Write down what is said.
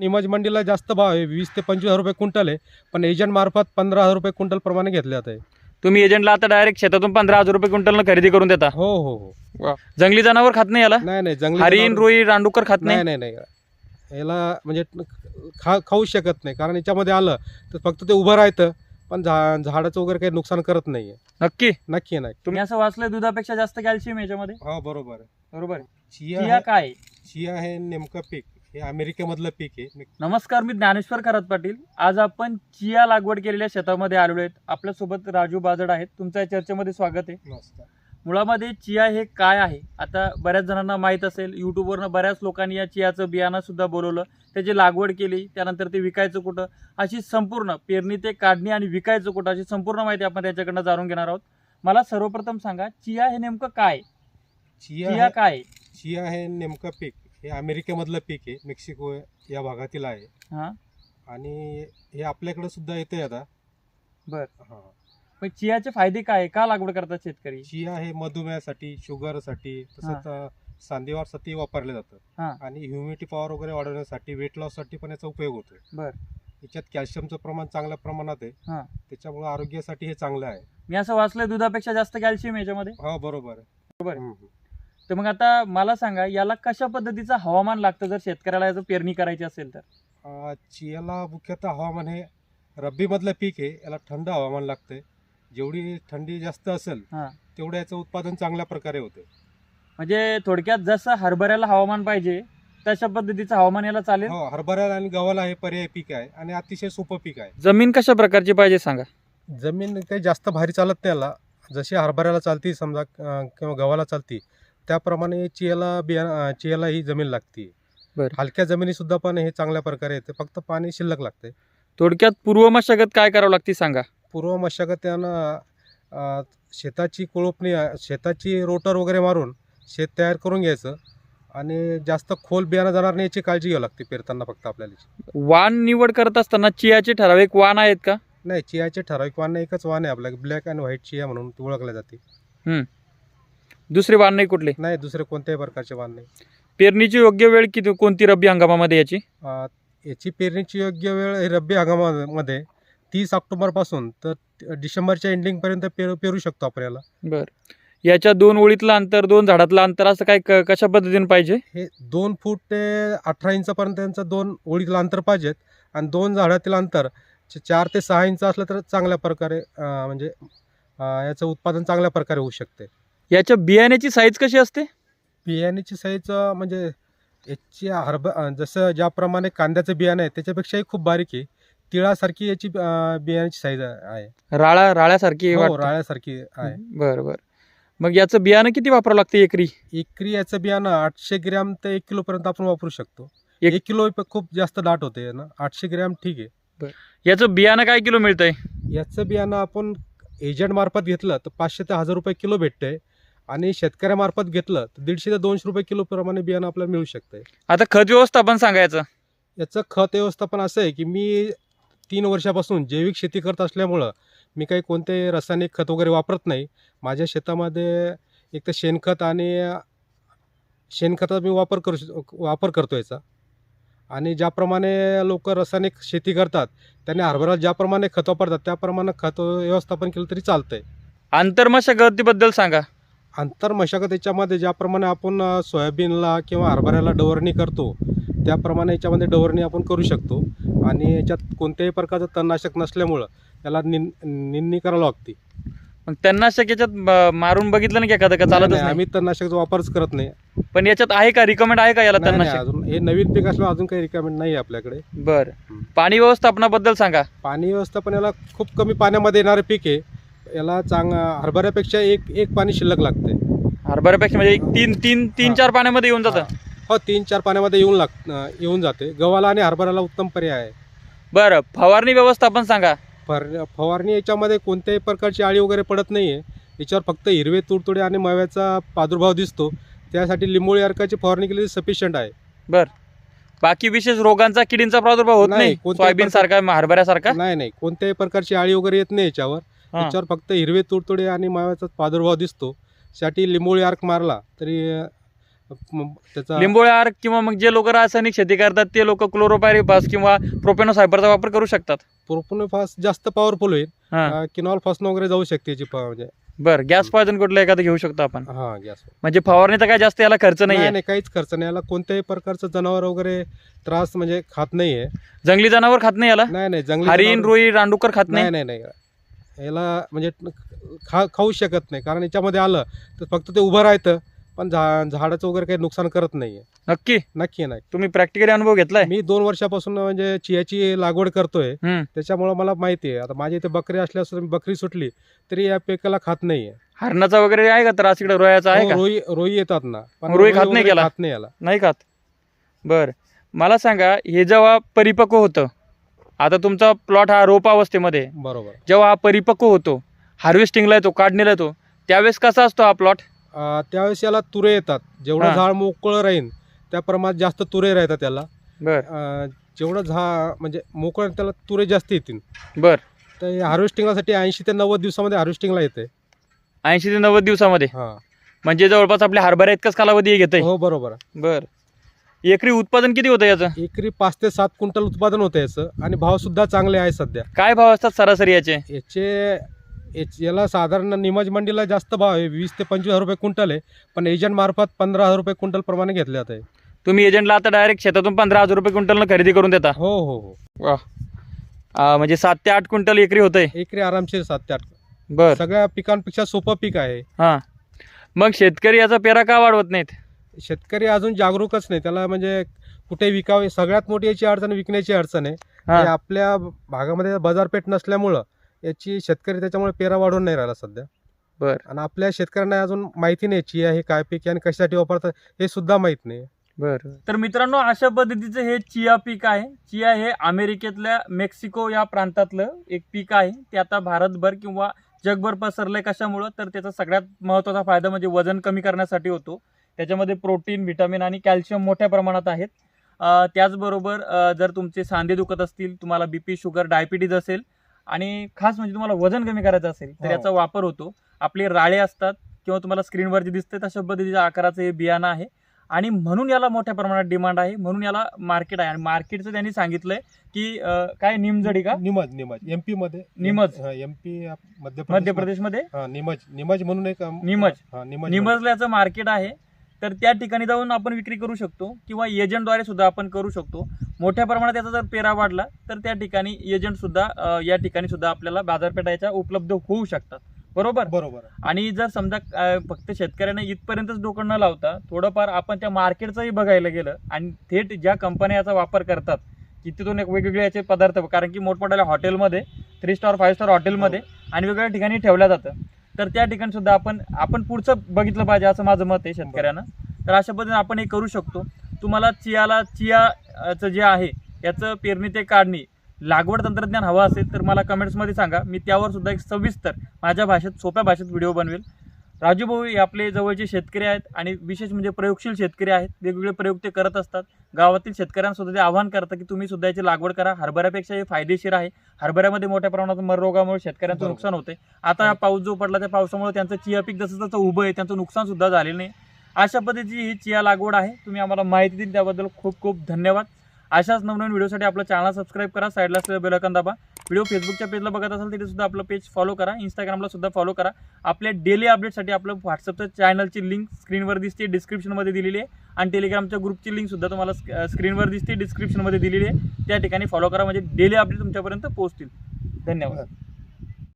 निमज मंडीला जास्त भाव आहे. वीस ते पंचवीस हजार रुपये क्विंटल आहे. पण एजंट मार्फत पंधरा हजार रुपये क्विंटल प्रमाणे घेतले जात. तुम्ही एजंटला आता डायरेक्ट शेतातून पंधरा हजार रुपये क्विंटलनं खरेदी करून देता? हो हो हो. जंगली जनावर खात नाही याला? नाही नाही जंगली हरिण जनावरं- रोई रांडुकर खात नाही? नाही नाही नाही. याला म्हणजे खा खाऊ शकत नाही. कारण याच्यामध्ये आलं तर फक्त ते उभं राहतं. पण झा झाडाचं वगैरे काही नुकसान करत नाहीये. नक्की? नक्की नाही तुम्ही असं वाचलंय दुधापेक्षा जास्त कॅल्शियम याच्यामध्ये? हो बरोबर बरोबर चिया काय? चिया हे नेमकं पीक. हे अमेरिकेमधलं पीक आहे. नमस्कार मी ज्ञानेश्वर खरात पाटील. आज आपण चिया लागवड केलेल्या शेतामध्ये आलेलो आहेत. आपल्यासोबत राजू बाजड आहेत. तुमच्या या चर्चेमध्ये स्वागत आहे. नमस्कार. मुळामध्ये चिया हे काय आहे? आता बऱ्याच जणांना माहीत असेल युट्यूबवरनं बऱ्याच लोकांनी या चियाचं बियाणं सुद्धा बोलवलं. त्याची लागवड केली त्यानंतर ते विकायचं कुठं? अशी संपूर्ण पेरणी ते काढणी आणि विकायचं कुठं? अशी संपूर्ण माहिती आपण त्याच्याकडनं जाणून घेणार आहोत. मला सर्वप्रथम सांगा चिया हे नेमकं काय? चिया चिया काय? चिया हे नेमकं पीक. हे अमेरिकेमधलं पीक आहे मेक्सिको या भागातील आहे हा आणि हे आपल्याकडे सुद्धा येते आता बर. हा पण चियाचे फायदे काय आहे? का लागवड करतात शेतकरी चिया हे मधुमेहासाठी शुगरसाठी तसंच सांधेवारसाठी वापरलं हा. जातं आणि ह्युमिडिटी पॉवर वगैरे वाढवण्यासाठी वेट लॉससाठी पण याचा उपयोग होतो बर. याच्यात कॅल्शियमचं प्रमाण चांगल्या प्रमाणात आहे हा. त्याच्यामुळे आरोग्यासाठी हे चांगलं आहे मी असं वाचलंय दुधापेक्षा जास्त कॅल्शियम याच्यामध्ये हो बरोबर आहे. बरोबर. हम्म, हम्म. तर मग आता मला सांगा याला कशा पद्धतीचं हवामान लागतं जर शेतकऱ्याला याचं पेरणी करायची असेल तर? अं, चियाला मुख्यतः हवामान हे रब्बीमधलं पीक आहे याला थंड हवामान लागते जेवढी थंडी जास्त असेल हा. तेवढं याचं उत्पादन चांगल्या प्रकारे होते म्हणजे थोडक्यात जसं हरभऱ्याला हवामान पाहिजे तशा पद्धतीचं हवामान याला चालेल? हो हरभऱ्याला आणि गव्हाला हे पर्याय पीक आहे आणि अतिशय सोपं पीक आहे. जमीन कशा प्रकारची पाहिजे सांगा? जमीन काही जास्त भारी चालत नाही याला. जशी हरभऱ्याला चालती समजा अं, किंवा गव्हाला चालती त्याप्रमाणे चियाला बिया चियाला ही जमीन लागते बरं. हलक्या जमिनी सुद्धा पण हे चांगल्या प्रकारे येते. फक्त पाणी शिल्लक लागते थोडक्यात पूर्व मशागत काय करावं लागते सांगा? पूर्व मशागत यानं शेताची कोळपणी शेताची रोटर वगैरे मारून शेत तयार करून घ्यायचं आणि जास्त खोल बियाणं जाणार नाही याची काळजी घ्यावी लागते पेरताना फक्त आपल्याला. वाण निवड करत असताना चियाचे ठराविक वाण आहेत का? नाही चियाचे ठराविक वाण नाही, एकच वाण आहे आपल्या ब्लॅक अँड व्हाईट चिया म्हणून ती ओळखल्या जाते. दुसरे वाण नाही कुठले? नाही दुसरे कोणत्याही प्रकारचे वाण नाही. पेरणीची योग्य वेळ किती कोणती रब्बी हंगामामध्ये याची? अ, याची पेरणीची योग्य वेळ ही रब्बी हंगामामध्ये तीस ऑक्टोबरपासून तर डिसेंबरच्या एंडिंगपर्यंत पेरू पेरू शकतो आपण याला. बर. याच्या दोन ओळीतलं अंतर दोन झाडातलं अंतर असं काय क- कशा पद्धतीने पाहिजे? हे दोन फूट ते अठरा इंचापर्यंत यांचं दोन ओळीतलं अंतर पाहिजेत आणि दोन झाडातील अंतर च- चार ते सहा इंच असलं तर चांगल्या प्रकारे अ, म्हणजे अ, याचं उत्पादन चांगल्या प्रकारे होऊ शकते. याच्या बियाण्याची साईज कशी असते? बियाण्याची साईज म्हणजे याची हरभ जसं ज्याप्रमाणे कांद्याचं बियाणं आहे त्याच्यापेक्षाही खूप बारीक आहे. तिळासारखी याची बियाण्याची साईज आहे. राळा राळ्यासारखी हो. राळ्यासारखी आहे. बर बर. मग याचं बियाणं किती वापरावं लागतं एकरी? एकरी याचं बियाणं आठशे ग्रॅम ते एक किलो पर्यंत आपण वापरू शकतो. एक- एक किलो खूप जास्त दाट होते ना? आठशे ग्रॅम ठीक आहे. याचं बियाणं काय किलो मिळतंय? याचं बियाणं आपण एजंट मार्फत घेतलं तर पाचशे ते हजार रुपये किलो भेटतंय. आणि शेतकऱ्यामार्फत घेतलं तर दीडशे ते दोनशे रुपये किलो प्रमाणे बियाणं आपल्याला मिळू शकतंय. आता खत व्यवस्थापन सांगायचं. याचं खत व्यवस्थापन असं आहे की मी तीन वर्षापासून जैविक शेती करत असल्यामुळं मी काही कोणते रासायनिक खत वगैरे वापरत नाही. माझ्या शेतामध्ये एक तर शेणखत आणि शेणखताचा मी वापर करू वापर करतो याचा. आणि ज्याप्रमाणे लोक रासायनिक शेती करतात त्यांनी हरभरा ज्याप्रमाणे खत वापरतात त्याप्रमाणे खत व्यवस्थापन केलं तरी चालतंय. आंतरमशागतीबद्दल सांगा. अंतर मशागत याच्यामध्ये ज्याप्रमाणे आपण सोयाबीनला किंवा हरभऱ्याला डवरणी करतो त्याप्रमाणे याच्यामध्ये डवरणी आपण करू शकतो. आणि याच्यात कोणत्याही प्रकारचं तणनाशक नसल्यामुळं त्याला निन निंदणी करावं लागते. मग त्यांना याच्यात मारून बघितलं ना की एखादं का चालतच नाही, नाही आम्ही तणनाशकचा वापरच करत नाही. पण याच्यात आहे का? रिकमेंड आहे का याला नाही, नाही, तणनाशक? अजून हे नवीन पीक असल्यामुळे अजून काही रिक्वायरमेंट नाही आहे आपल्याकडे. बर. पाणी व्यवस्थापनाबद्दल सांगा. पाणी व्यवस्थापन याला खूप कमी पाण्यामध्ये येणारे पीक आहे. याला चांग हरभऱ्यापेक्षा एक एक पाणी शिल्लक लागते. हरभऱ्यापेक्षा म्हणजे एक तीन तीन तीन. चार पाण्यामध्ये येऊन जातं? हो. तीन चार पाण्यामध्ये येऊन लाग येऊन जाते. गव्हाला आणि हरभऱ्याला उत्तम पर्याय आहे. बरं फवारणी व्यवस्थापन सांगा. फर फवारणी याच्यामध्ये कोणत्याही प्रकारची आळी वगैरे पडत नाही आहे याच्यावर फक्त हिरवे तुडतुडे आणि मव्याचा प्रादुर्भाव दिसतो. त्यासाठी लिंबोळी अर्काची फवारणी केली सफिशियंट आहे. बाकी विशेष रोगांचा किडींचा प्रादुर्भाव होत नाही, सोयाबीन सारखा हरभऱ्यासारखा? नाही नाही. कोणत्याही प्रकारची आळी वगैरे येत नाही याच्यावर. हा. याच्यावर फक्त हिरवे तुडतुडे आणि मव्याचा प्रादुर्भाव दिसतो. साठी लिंबोळी अर्क मारला तरी त्याचा लिंबोळ्या अर्क किंवा मग जे लोक रासायनिक शेती करतात ते लोक क्लोरोपायरिपास किंवा प्रोपेनोसायपरचा वापर करू शकतात. प्रोपोनोफास जास्त पॉवरफुल होईल. किनॉल फासन वगैरे जाऊ शकते याची म्हणजे. बर गॅस पॉयझन कुठलं एखादं घेऊ शकतो आपण? हा गॅस म्हणजे फवारणीचा काय जास्त याला खर्च नाही काहीच खर्च नाही. याला कोणत्याही प्रकारचं जनावर वगैरे त्रास म्हणजे खात नाहीये. जंगली जनावर खात नाही याला? नाही नाही जंगली हरिण रुई रांडुकर खात नाही? नाही नाही. याला म्हणजे खा खाऊ शकत नाही. कारण याच्यामध्ये आलं तर फक्त ते उभं राहतं पण झा झाडाचं वगैरे काही नुकसान करत नाहीये. नक्की? नक्की नाही. तुम्ही प्रॅक्टिकली अनुभव घेतलाय? मी दोन वर्षापासून म्हणजे चियाची लागवड करतोय. त्याच्यामुळे मला माहिती आहे. आता माझी इथे बकरी असल्यास बकरी सुटली तरी या पिकाला खात नाहीये. हरणाचा वगैरे आहे का त्रास इकडे रोयाचा आहे हो, का? रोई रोई येतात ना. पण रोई खात नाही? खात नाही याला. नाही खात? बर. मला सांगा हे जेव्हा परिपक्व होतं आता तुमचा प्लॉट हा रोप अवस्थेमध्ये. आहे. बरोबर. जेव्हा हा परिपक्व होतो हार्वेस्टिंगला येतो काढणीला येतो त्यावेळेस कसा असतो हा प्लॉट अं, त्यावेळेस याला तुरे येतात. जेवढं हा. झाड मोकळं राहील त्या प्रमाणात जास्त तुरे राहतात त्याला बर. अं, जेवढं झा म्हणजे मोकळं त्याला तुरे जास्त येतील. बर. तर हार्वेस्टिंगसाठी ऐंशी ते नव्वद दिवसामध्ये हार्वेस्टिंगला येते ऐंशी ते नव्वद दिवसामध्ये? हा. म्हणजे जवळपास आपल्या हरभरा इतकाच कालावधी घेत हो बरोबर. बर. एकरी उत्पादन किती होतं याचं? एकरी पाच ते सात क्विंटल उत्पादन होतं याचं. आणि भाव सुद्धा चांगले आहे सध्या. काय भाव असतात सरासरी याचे? याचे याच- याला साधारण निमज मंडीला जास्त भाव आहे. वीस ते पंचवीस हजार रुपये क्विंटल आहे. पण एजंट मार्फत पंधरा हजार रुपये क्विंटल प्रमाणे घेतले जात आहे. तुम्ही एजंटला आता डायरेक्ट शेतातून पंधरा हजार रुपये क्विंटलनं खरेदी करून देता? हो हो हो. अं, म्हणजे सात ते आठ क्विंटल एकरी होतंय? एकरी आरामशीर सात ते आठ. बर. सगळ्या पिकांपेक्षा सोपं पीक आहे. हां. मग शेतकरी याचा पेरा का वाढवत नाहीत? शेतकरी अजून जागरूकच नाही. त्याला म्हणजे कुठे विकावे सगळ्यात मोठी याची अडचण विकण्याची अडचण आहे. हां. आपल्या भागामध्ये बाजारपेठ नसल्यामुळं याची शेतकरी त्याच्यामुळे पेरा वाढून नाही राहिला सध्या. बर. आणि आपल्या शेतकऱ्यांना अजून माहिती नाही चिया हे काय पीक आहे आणि कशासाठी वापरतात हे सुद्धा माहीत नाही. बर. तर मित्रांनो अशा पद्धतीचं हे चिया पीक आहे. चिया हे अमेरिकेतल्या मेक्सिको या प्रांतातलं एक पीक आहे. ते आता भारतभर किंवा जगभर पसरलंय कशामुळं? तर त्याचा सगळ्यात महत्त्वाचा फायदा म्हणजे वजन कमी करण्यासाठी होतो. त्याच्यामध्ये प्रोटीन व्हिटॅमिन आणि कॅल्शियम मोठ्या प्रमाणात आहेत. त्याचबरोबर जर तुमचे सांधे दुखत असतील तुम्हाला बीपी शुगर डायबिटीज असेल आणि खास म्हणजे तुम्हाला वजन कमी करायचं असेल तर हो. याचा वापर होतो. आपले राळे असतात किंवा तुम्हाला स्क्रीनवर जे दिसते तशा पद्धतीच्या आकाराचं हे बियाणं आहे. आणि म्हणून याला मोठ्या प्रमाणात डिमांड आहे. म्हणून याला मार्केट आहे. आणि मार्केटचं त्यांनी सांगितलंय की काय निमजडी का? निमज निमज एमपी मध्ये निमज. एमपी मध्य मध्य प्रदेश प्रदेशमध्ये निमज निमज म्हणून एक निमज. हा निमज निमजला याचं मार्केट आहे. तर त्या ठिकाणी जाऊन आपण विक्री करू शकतो किंवा एजंटद्वारे सुद्धा आपण करू शकतो. मोठ्या प्रमाणात याचा जर पेरा वाढला तर त्या ठिकाणी एजंट सुद्धा अं, या ठिकाणी सुद्धा आपल्याला बाजारपेठा याच्या उपलब्ध होऊ शकतात. बरोबर? बरोबर. आणि जर समजा फक्त शेतकऱ्यांना इथपर्यंतच डोकं न लावता थोडंफार आपण त्या मार्केटचंही बघायला गेलं आणि थेट ज्या कंपन्या याचा वापर करतात तिथून एक वेगवेगळे याचे पदार्थ कारण की मोठमोठ्या हॉटेलमध्ये थ्री स्टार फाईव्ह स्टार हॉटेलमध्ये आणि वेगवेगळ्या ठिकाणी ठेवल्या जातं. तर त्या ठिकाणी सुद्धा आपण आपण पुढचं बघितलं पाहिजे असं माझं मत आहे शेतकऱ्यांना. तर अशा पद्धतीने आपण हे करू शकतो. तुम्हाला चियाला चियाचं जे आहे याचं पेरणी ते काढणी लागवड तंत्रज्ञान हवं असेल तर मला कमेंट्समध्ये सांगा. मी त्यावर सुद्धा एक सविस्तर माझ्या भाषेत सोप्या भाषेत व्हिडिओ बनवेल. राजू भाऊ हे आपले जवळचे शेतकरी आहेत आणि विशेष म्हणजे प्रयोगशील शेतकरी आहेत. वेगवेगळे प्रयोग ते करत असतात. गावातील शेतकऱ्यांना सुद्धा ते आवाहन करतात की तुम्ही सुद्धा याची लागवड करा. हरभऱ्यापेक्षा हे फायदेशीर आहे. हरभऱ्यामध्ये मोठ्या प्रमाणात मर रोगामुळे शेतकऱ्यांचं. नुकसान होते. आता हा पाऊस जो पडला त्या पावसामुळे त्यांचं चिया पीक जसं तसं उभं आहे त्यांचं नुकसान सुद्धा झालेलं नाही. अशा पद्धतीची ही चिया लागवड आहे. तुम्ही आम्हाला माहिती दिली त्याबद्दल खूप खूप धन्यवाद. अशाच नवनवीन व्हिडिओसाठी आपलं चॅनल सबस्क्राईब करा. साईडला असलेलं बेलकन दाबा. व्हिडिओ फेसबुकच्या पेजला बघत असाल तरी सुद्धा आपलं पेज फॉलो करा. इंस्टाग्रामला सुद्धा फॉलो करा. आपल्या डेली अपडेटसाठी आपलं व्हॉट्सअपचं चॅनलची लिंक स्क्रीनवर दिसते डिस्क्रिप्शनमध्ये दिलेली आहे. आणि टेलिग्रामच्या ग्रुपची लिंक सुद्धा तुम्हाला स्क्रीनवर दिसते डिस्क्रिप्शनमध्ये दिलेली आहे. त्या ठिकाणी फॉलो करा. म्हणजे डेली अपडेट तुमच्यापर्यंत पोहोचतील. धन्यवाद.